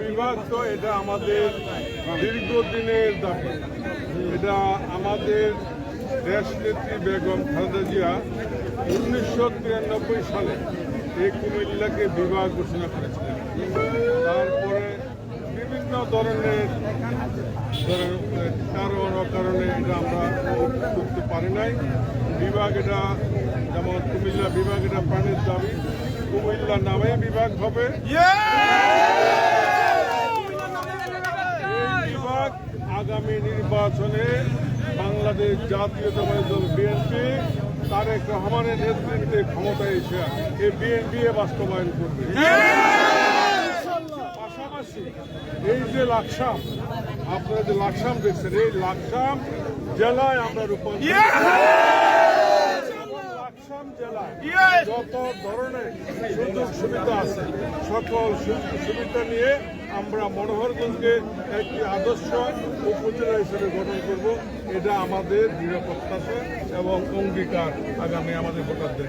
বিভাগ, তো এটা আমাদের দীর্ঘদিনের দাবি। এটা আমাদের দেশ নেত্রী বেগম খালেদা জিয়া উনিশশো তিরানব্বই সালে এই কুমিল্লাকে বিভাগ ঘোষণা করেছিলেন। তারপরে বিভিন্ন ধরনের কারণ অকারণে এটা আমরা করতে পারি নাই। বিভাগ এটা যেমন কুমিল্লা বিভাগ এটা প্রাণের দাবি। কুমিল্লা নামে বিভাগ হবে এই বিভাগ আগামী নির্বাচনে বাংলাদেশ জাতীয়তাবাদী দল বিএনপি, তারেক রহমানের নেতৃত্বে ক্ষমতায় এসে এই বিএনপি বাস্তবায়ন করবে। পাশাপাশি এই যে লাকসাম, আপনারা যে লাকসাম দেখছেন, এই লাকসাম জেলায় আমরা রূপান্তর যত ধরনের সুযোগ সুবিধা আছে, সকল সুযোগ সুবিধা নিয়ে আমরা মনোহরগঞ্জকে একটি আদর্শ উপজেলা হিসেবে গঠন করব এটা আমাদের দৃঢ় প্রত্যাশা এবং অঙ্গীকার আগামী আমাদের ভোটারদের।